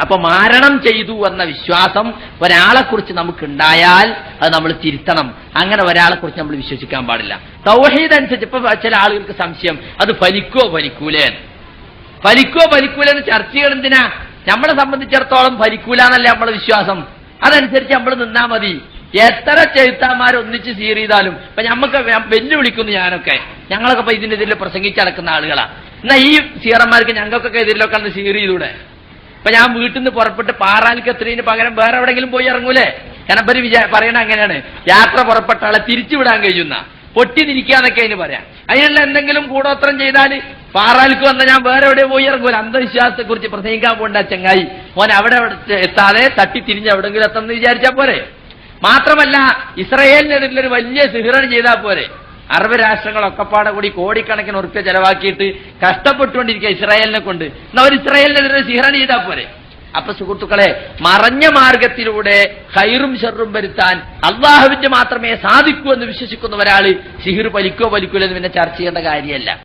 അപ്പൊ മാരണം ചെയ്തു എന്ന വിശ്വാസം ഒരാളെ കുറിച്ച് നമുക്കുണ്ടായാൽ അത് നമ്മൾ തിരുത്തണം. അങ്ങനെ ഒരാളെ കുറിച്ച് നമ്മൾ വിശ്വസിക്കാൻ പാടില്ല. തൗഹീദ് അനുസരിച്ച് ഇപ്പൊ ചില ആളുകൾക്ക് സംശയം അത് ഫലിക്കോ ഫലിക്കൂലേ. ഫലിക്കോ ഫലിക്കൂലെന്ന് ചർച്ചകൾ എന്തിനാ? നമ്മളെ സംബന്ധിച്ചിടത്തോളം ഫലിക്കൂല എന്നല്ലേ നമ്മളെ വിശ്വാസം. അതനുസരിച്ച് നമ്മൾ നിന്നാ മതി. എത്ര ചെഴുത്താന്മാർ ഒന്നിച്ച് സീർ ചെയ്താലും ഇപ്പൊ ഞമ്മക്ക് വെല്ലുവിളിക്കുന്നു ഞാനൊക്കെ. ഞങ്ങളൊക്കെ ഇപ്പൊ ഇതിനെതിരെ പ്രസംഗിച്ചടക്കുന്ന ആളുകളാ. എന്നാ ഈ സീറന്മാർക്ക് ഞങ്ങൾക്കൊക്കെ എതിരിലൊക്കെ സീർ ചെയ്തൂടെ? ഇപ്പൊ ഞാൻ വീട്ടിൽ നിന്ന് പുറപ്പെട്ട് പാറാൽക്കത്രീന് പകരം വേറെ എവിടെങ്കിലും പോയി ഇറങ്ങൂലേ? കനപ്പര് വിചാ പറയണ അങ്ങനെയാണ്. യാത്ര പുറപ്പെട്ട ആളെ തിരിച്ചുവിടാൻ കഴിയുന്ന. പൊട്ടി നിൽക്കാന്നൊക്കെ അതിന് പറയാം. അതിനുള്ള എന്തെങ്കിലും കൂടോത്രം ചെയ്താൽ പാറാലിക്ക് വന്ന ഞാൻ വേറെ എവിടെ പോയി ഇറങ്ങൂല. അന്ധവിശ്വാസത്തെ കുറിച്ച് പ്രസംഗിക്കാൻ പോണ്ട ചങ്ങായി. മോൻ അവിടെ എത്താതെ തട്ടി തിരിഞ്ഞ് എവിടെങ്കിലും എത്തണം എന്ന് വിചാരിച്ചാൽ പോരെ. മാത്രമല്ല ഇസ്രയേലിനെതിരെ ഒരു വലിയ സിഹിറൻ ചെയ്താൽ പോരെ. അറബ് രാഷ്ട്രങ്ങളൊക്കെ പാടെ കൂടി കോടിക്കണക്കിന് ഉറുപ്പ്യ ചെലവാക്കിയിട്ട് കഷ്ടപ്പെട്ടുകൊണ്ടിരിക്കുക ഇസ്രായേലിനെ കൊണ്ട്. എന്നാ ഒരു ഇസ്രായേലിനെതിരെ സിഹറണി ചെയ്താൽ പോരെ. അപ്പൊ സുഹൃത്തുക്കളെ മറഞ്ഞ മാർഗത്തിലൂടെ ഹൈറും ഷെറും വരുത്താൻ അള്ളാഹുവിന്റെ മാത്രമേ സാധിക്കൂ എന്ന് വിശ്വസിക്കുന്ന ഒരാൾ സിഹിർ പലിക്കോ പലിക്കൂലെന്ന് പിന്നെ ചർച്ച ചെയ്യേണ്ട കാര്യമല്ല.